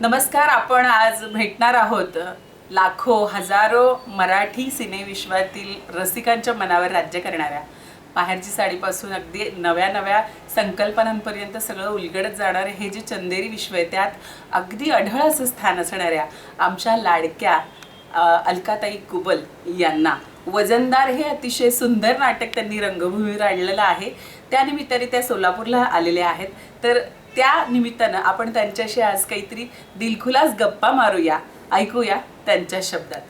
नमस्कार आपण आज भेटणार आहोत लाखो हजारो मराठी सिनेविश्वातील रसिकांच्या मनावर राज्य करणाऱ्या. बाहेरची साडीपासून अगदी नव्या नव्या संकल्पनांपर्यंत सगळं उलगडत जाणारे हे जे चंदेरी विश्व आहे त्यात अगदी अढळ असं स्थान असणाऱ्या आमच्या लाडक्या अलकाताई कुबल यांना. वजनदार हे अतिशय सुंदर नाटक त्यांनी रंगभूमीवर आणलेलं आहे. त्यानिमित्ताने त्या सोलापूरला आलेल्या आहेत. तर त्या निमित्तानं आपण त्यांच्याशी आज काहीतरी दिलखुलास गप्पा मारूया. ऐकूया त्यांच्या शब्दात.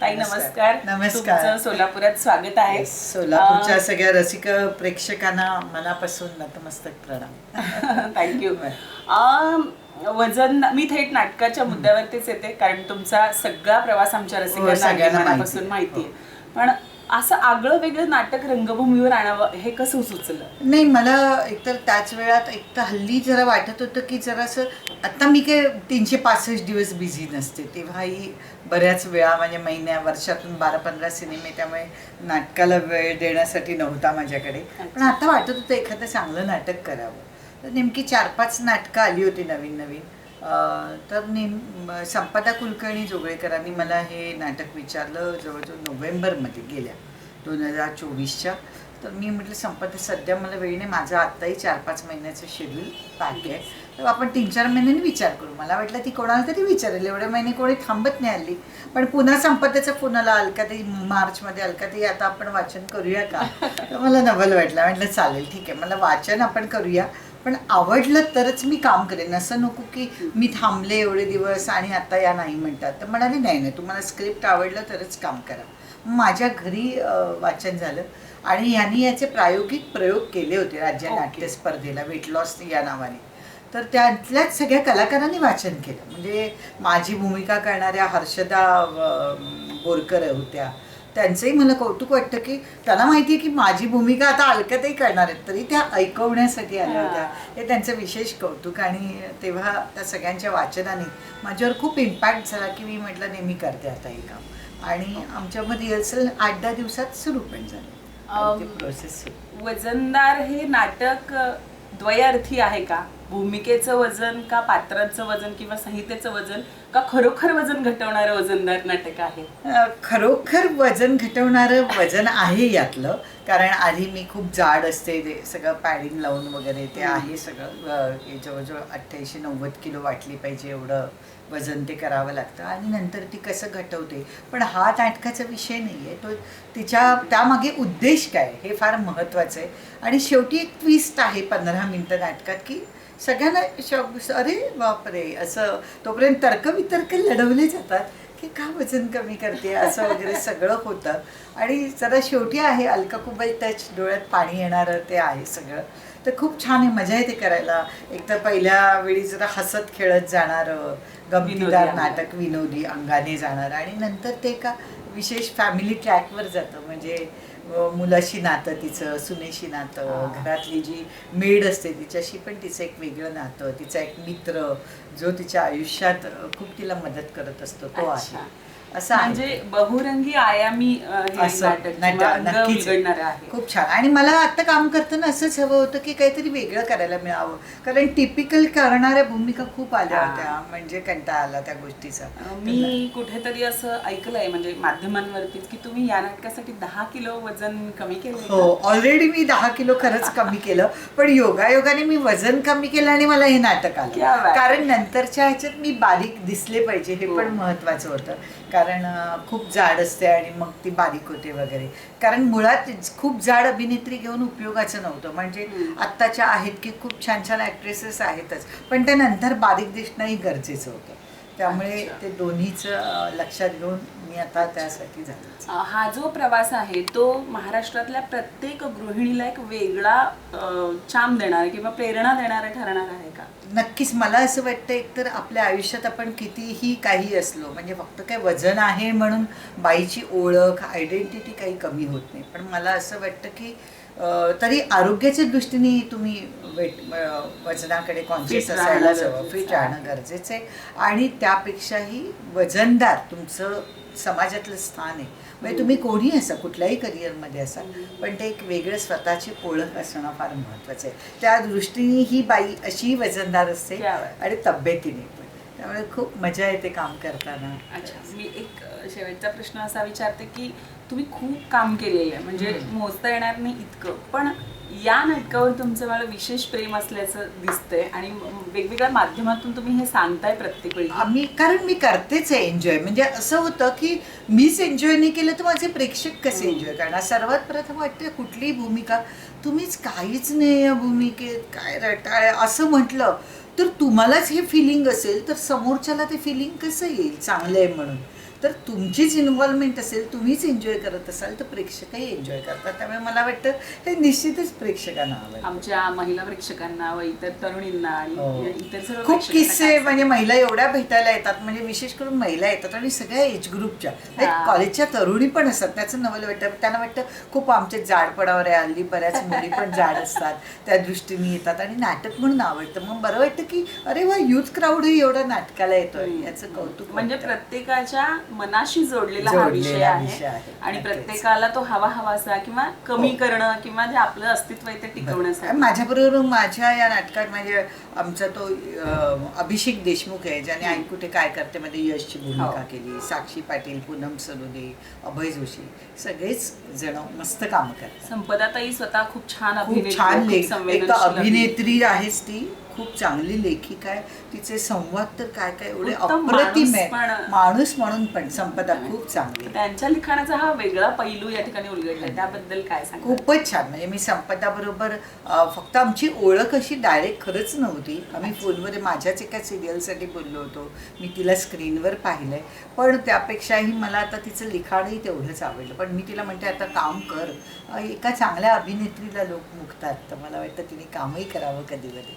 ताई नमस्कार. नमस्कार. सोलापुरात स्वागत आहे. सोलापूरच्या सगळ्या रसिक प्रेक्षकांना मनापासून नतमस्तक प्रणाम. थँक्यू वजन मी थेट नाटकाच्या मुद्द्यावरतीच येते कारण तुमचा सगळा प्रवास आमच्या रसिकांना हो, माहिती. मनापासून माहिती आहे. पण असं आगळं वेगळं नाटक रंगभूमीवर आणावं हे कसं सुचलं? नाही मला एकतर त्याच वेळात एक तर हल्ली जरा वाटत होतं की जरासं आता मी काय तीनशे पासष्ट दिवस बिझी नसते. तेव्हाही बऱ्याच वेळा म्हणजे महिन्या वर्षातून बारा पंधरा सिनेमे त्यामुळे नाटकाला वेळ देण्यासाठी नव्हता माझ्याकडे. पण आता वाटत होतं एखादं चांगलं नाटक करावं. तर नेमकी चार पाच नाटकं आली होती नवीन नवीन तर नेम म- संपदा कुलकर्णी जोगळेकरांनी मला हे नाटक विचारलं जवळजवळ नोव्हेंबरमध्ये गेल्या दोन हजार चोवीसच्या. तर मी म्हटलं संपदा सध्या मला वेळ नाही माझं आत्ताही चार पाच महिन्याचं शेड्यूल बाकी आहे. तर आपण तीन चार महिन्यांनी विचार करू. मला वाटलं ती कोणाला तरी विचारेल. एवढे महिने कोणी थांबत नाही आली पण पुन्हा संपदाचा फोन अलका तरी मार्चमध्ये अलकाताई आता आपण वाचन करूया का? तर मला नवल वाटलं. म्हटलं चालेल ठीक आहे. मला वाचन आपण करूया. पण आवडलं तरच मी काम करेन. असं नको की मी थांबले एवढे दिवस आणि आता या नाही म्हणतात. तर म्हणाले नाही नाही तुम्हाला स्क्रिप्ट आवडलं तरच काम करा. माझ्या घरी वाचन झालं आणि यांनी याचे प्रायोगिक प्रयोग केले होते राज्य. नाट्य स्पर्धेला वेट लॉस या नावाने. तर त्यातल्याच सगळ्या कलाकारांनी वाचन केलं. म्हणजे माझी भूमिका करणाऱ्या हर्षदा बोरकर होत्या त्यांचंही मला कौतुक वाटतं की त्यांना माहिती आहे की माझी भूमिका आता अलकातही करणार आहेत. तरी त्या ऐकवण्यासाठी आल्या होत्या. हे त्यांचं विशेष कौतुक आणि तेव्हा त्या सगळ्यांच्या वाचनाने माझ्यावर खूप इम्पॅक्ट झाला की मी म्हटलं नेहमी करते आता हे काम. आणि आमच्यामध्ये रिहर्सल आठ दहा दिवसात सुरू पण झाली. प्रोसेस वजनदार हे नाटक द्वयार्थी आहे का? भूमिकेचं वजन का पात्रांचं वजन किंवा संहितेचं वजन का खरोखर वजन घटवणारं वजनदार नाटक आहे? खरोखर वजन घटवणारं वजन आहे यातलं. कारण आधी मी खूप जाड असते ते सगळं पॅडिंग लावून वगैरे ते आहे सगळं. जवळजवळ अठ्ठ्याऐंशी नव्वद किलो वाटली पाहिजे एवढं वजन ते करावं लागतं. आणि नंतर ती कसं घटवते? पण हा नाटकाचा विषय नाही आहे तो तिच्या त्यामागे उद्देश काय? हे फार महत्त्वाचं आहे. आणि शेवटी एक ट्विस्ट आहे पंधरा मिनटं नाटकात की सगळ्यांना शब अरे बापरे असं तोपर्यंत तर्कवितर्क लढवले जातात की का वजन कमी करते असं वगैरे सगळं होतं. आणि जरा शेवटी आहे अलका कुबल टच डोळ्यात पाणी येणारं ते आहे सगळं. तर खूप छान आहे मजा येते करायला. एक तर पहिल्या वेळी जरा हसत खेळत जाणारं गमतीदार नाटक विनोदी अंगाने जाणार. आणि नंतर ते का विशेष फॅमिली ट्रॅकवर जातं. म्हणजे मुलाशी नातं तिचं सुनेशी नातं. घरातली जी मेड असते तिच्याशी पण तिचं एक वेगळं नातं तिचा एक मित्र जो तिच्या आयुष्यात खूप तिला मदत करत असतो तो. आहे असं आहे. म्हणजे बहुरंगी आयामी अ, हे असं. नाटक नाटक किंवा अंग नक्कीच. उलगडणारं आहे. खूप छान. आणि मला आता काम करताना असंच हवं होतं की काहीतरी वेगळं करायला मिळावं. कारण टिपिकल करणाऱ्या भूमिका खूप आल्या. होत्या. म्हणजे कंटाळा आला त्या गोष्टीचा. मी कुठेतरी असं ऐकलंय म्हणजे माध्यमांवरतीच की तुम्ही या नाटकासाठी दहा किलो वजन कमी? हो ऑलरेडी मी दहा किलो खरंच कमी केलं. पण योगायोगाने मी वजन कमी केलं आणि मला हे नाटक क्या आलं बात. कारण नंतरच्या ह्याच्यात मी बारीक दिसले पाहिजे हे हो. पण महत्वाचं होतं. कारण खूप जाड असते आणि मग ती बारीक होते वगैरे. कारण मुळात खूप जाड अभिनेत्री घेऊन उपयोगाचं नव्हतं. म्हणजे. आत्ताच्या आहेत की खूप छान छान ॲक्ट्रेसेस आहेतच. पण त्या नंतर बारीक दिसणंही गरजेचं होतं. त्यामुळे. ते दोन्हीचं लक्षात घेऊन मी आता त्यासाठी झालं हा जो प्रवास आहे तो महाराष्ट्रातल्या प्रत्येक गृहिणीला एक वेगळा चाम देणार किंवा प्रेरणा देणारा ठरणार आहे का? नक्कीच. मला असं वाटतं एकतर आपल्या आयुष्यात आपण कितीही काही असलो म्हणजे फक्त काय वजन आहे म्हणून बाईची ओळख आयडेंटिटी काही कमी होत नाही. पण मला असं वाटतं की तरी आरोग्याच्या दृष्टीने तुम्ही वेट वजनाकडे कॉन्शियस असायला हवं. गरजेचं फिट. राहणं गरजेचं आहे. आणि त्यापेक्षाही वजनदार तुमचं समाजातलं स्थान आहे. म्हणजे तुम्ही कोणी असा कुठल्याही करिअरमध्ये असा पण ते एक वेगळं स्वतःची ओळख असणं फार महत्त्वाचं आहे. त्या दृष्टीने ही बाई अशी वजनदार असते. आणि तब्येतीने पण. त्यामुळे खूप मजा येते काम करताना. अच्छा मी एक शेवटचा प्रश्न असा विचारते की तुम्ही खूप काम केलेलं आहे. म्हणजे मोजता येणार नाही इतकं पण या नाटकावर तुमचं मला विशेष प्रेम असल्याचं दिसतंय आणि म- वेगवेगळ्या माध्यमातून तुम्ही हे सांगताय प्रत्येक वेळी. आम्ही कारण मी करतेच आहे एन्जॉय म्हणजे असं होतं की मीच एन्जॉय नाही केलं तर माझे प्रेक्षक कसे एन्जॉय करणार? सर्वात प्रथम वाटतं कुठलीही भूमिका तुम्हीच काहीच नाही या भूमिकेत काय रटाळ असं म्हटलं तर तुम्हालाच हे फिलिंग असेल तर समोरच्याला ते फिलिंग कसं येईल? चांगलं आहे म्हणून. तर तुमचीच इन्व्हॉल्वमेंट असेल तुम्हीच एन्जॉय करत असाल तर प्रेक्षकही एन्जॉय करतात. त्यामुळे मला वाटतं हे निश्चितच प्रेक्षकांना आवडेल आमच्या महिला प्रेक्षकांना व इतर तरुणींना आणि हो. इतर सर्व खूप किस्से म्हणजे महिला एवढ्या भेटायला येतात म्हणजे विशेष करून महिला येतात आणि सगळ्या एज ग्रुपच्या. कॉलेजच्या तरुणी पण असतात त्याचं नवल वाटतं. त्यांना वाटतं खूप आमचे जाडपणावर आहे हल्ली बऱ्याच मुली पण जाड असतात. त्या दृष्टीने येतात आणि नाटक म्हणून आवडतं. मग बरं वाटतं की अरे वा युथ क्राऊडही एवढं नाटकाला येतोय. याचं कौतुक म्हणजे. प्रत्येकाच्या मनाशी जोडलेला हा विषय आहे. आणि. प्रत्येकाला तो हवा हवासा किंवा कमी हो. करणं किंवा जे आपलं अस्तित्व आहे ते टिकवण्यासाठी माझ्याबरोबर माझ्या या नाटकात म्हणजे आमचा तो अभिषेक देशमुख आहे ज्याने आई कुठे काय करते मध्ये यशची भूमिका हो. केली साक्षी पाटील पूनम सरोदे अभय जोशी सगळेच जण मस्त काम करतात संपदाताई स्वतः खूप छान अभिनेत्री अभिनेत्री आहेच ती खूप चांगली लेखिका आहे. तिचे संवाद तर काय काय एवढे अप्रतिम आहे माणूस म्हणून पण संपदा खूप चांगली. त्यांच्या लिखाणाचा हा वेगळा पैलू या ठिकाणी उलगडलाय त्याबद्दल काय सांगा खूपच छान. म्हणजे मी संपदा बरोबर फक्त आमची ओळख अशी डायरेक्ट खरंच नव्हती. आम्ही फोनवर माझ्याच एका सिरियलसाठी बोललो होतो. मी तिला स्क्रीनवर पाहिलंय. पण त्यापेक्षाही मला आता तिचं लिखाणही तेवढंच आवडलं. पण मी तिला म्हणते आता काम कर. एका चांगल्या अभिनेत्रीला लोक मुकतात. तर मला वाटतं तिने कामही करावं कधी कधी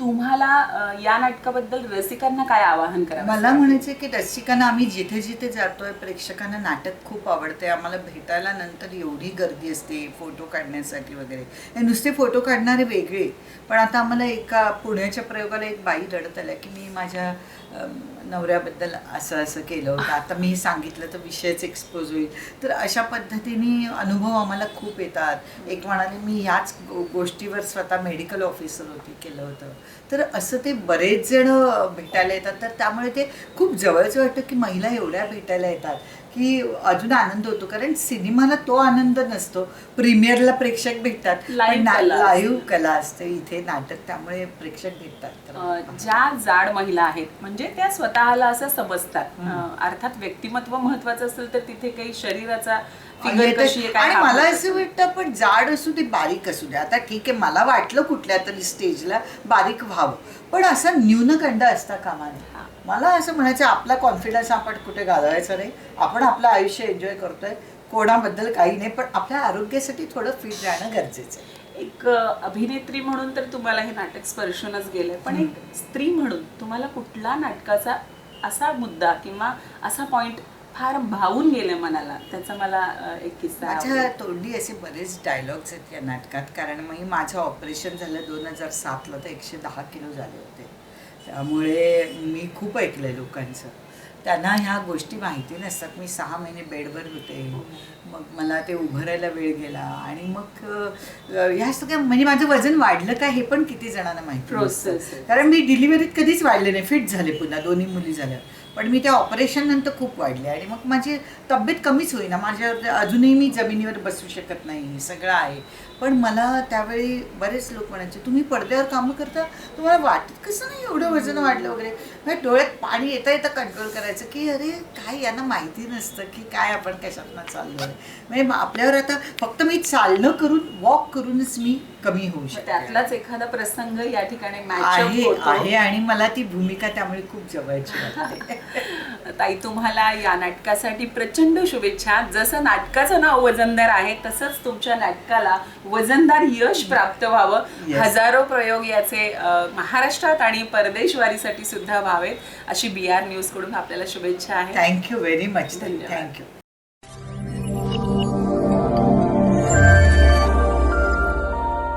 तुम्हाला या नाटकाबद्दल रसिकांना काय आवाहन करा मला म्हणायचं की रसिकांना आम्ही जिथे जिथे जातोय प्रेक्षकांना नाटक खूप आवडते आम्हाला भेटायला नंतर एवढी गर्दी असते फोटो काढण्यासाठी वगैरे. हे नुसते फोटो काढणारे वेगळे. पण आता आम्हाला एका पुण्याच्या प्रयोगाला एक बाई रडत आल्या की मी माझ्या नवऱ्याबद्दल असं असं केलं होतं. आता मी सांगितलं तर विषयच एक्सपोज होईल. तर अशा पद्धतीने अनुभव आम्हाला खूप येतात. एक म्हणाले मी ह्याच गो- गोष्टीवर स्वतः मेडिकल ऑफिसर होती केलं होतं. तर असं ते बरेच जण भेटायला येतात. तर त्यामुळे ते खूप जवळचं वाटतं की महिला एवढ्या भेटायला येतात. की अजून आनंद होतो. कारण सिनेमाला तो आनंद नसतो. प्रीमियरला प्रेक्षक भेटतात. Live कला असते. लाईव्ह कला असते. इथे नाटक त्यामुळे प्रेक्षक भेटतात. ज्या जाड महिला आहेत म्हणजे त्या स्वतःला असं समजतात. अर्थात व्यक्तिमत्व महत्वाचं असेल तर तिथे काही शरीराचा आणि मला. असं वाटतं पण जाड असू दे बारीक असू दे. आता ठीक आहे मला वाटलं कुठल्या तरी स्टेजला बारीक व्हावं. पण असा न्यूनगंड असता कामा. मला असं म्हणायचं आपला कॉन्फिडन्स आपण कुठे घालवायचा नाही. आपण आपलं आयुष्य एन्जॉय करतोय. कोणाबद्दल काही नाही पण आपल्या आरोग्यासाठी थोडं फिट राहणं गरजेचं आहे. एक अभिनेत्री म्हणून तर तुम्हाला हे नाटक स्पर्शूनच गेलंय पण एक स्त्री म्हणून तुम्हाला कुठला नाटकाचा असा मुद्दा किंवा असा पॉइंट फार भावून गेले मनाला? त्याचा मला एक किस्सा माझ्या. तोंडी असे बरेच डायलॉग्स आहेत या नाटकात कारण मग माझं ऑपरेशन झालं दोन हजार सातला तर एकशे दहा किलो झाले होते. त्यामुळे मी खूप ऐकलंय लोकांचं. त्यांना ह्या गोष्टी माहिती नसतात. मी सहा महिने बेडवर होते. मग मला ते उभं राहायला वेळ गेला. आणि मग ह्या सगळ्या म्हणजे माझं वजन वाढलं का हे पण किती जणांना माहिती. कारण मी डिलिव्हरीत कधीच वाढले नाही. फिट झाले पुन्हा. दोन्ही मुली झाल्या. पण मी त्या ऑपरेशन नंतर खूप वाढले आणि मग माझी तब्येत कमीच होईना. माझ्या अजूनही मी जमिनीवर बसू शकत नाही सगळं आहे. पण मला त्यावेळी बरेच लोक म्हणायचे तुम्ही पडद्यावर कामं करता? तुम्हाला वाटत कसं नाही एवढं वजन वाढलं वगैरे? म्हणजे डोळ्यात पाणी येता येता कंट्रोल करायचं की अरे काय यांना माहिती नसतं की काय आपण कशातनं चाललो आहे म्हणजे मग आपल्यावर आता फक्त मी चालणं करून वॉक करूनच मी कमी होऊ शकते. त्यातलाच एखादा प्रसंग या ठिकाणी आहे आणि मला ती भूमिका त्यामुळे खूप जवळची वाटते. ताई तुम्हाला या नाटकासाठी प्रचंड शुभेच्छा. जसं नाटकाचं नाव वजनदार आहे तसंच तुमच्या नाटकाला वजनदार यश प्राप्त व्हावं. Yes. हजारो प्रयोग याचे अं, महाराष्ट्रात आणि परदेशवारीसाठी सुद्धा व्हावेत. अशी बी आर न्यूजकडून आपल्याला शुभेच्छा आहे. थँक्यू व्हेरी मच धन्यवाद. Thank you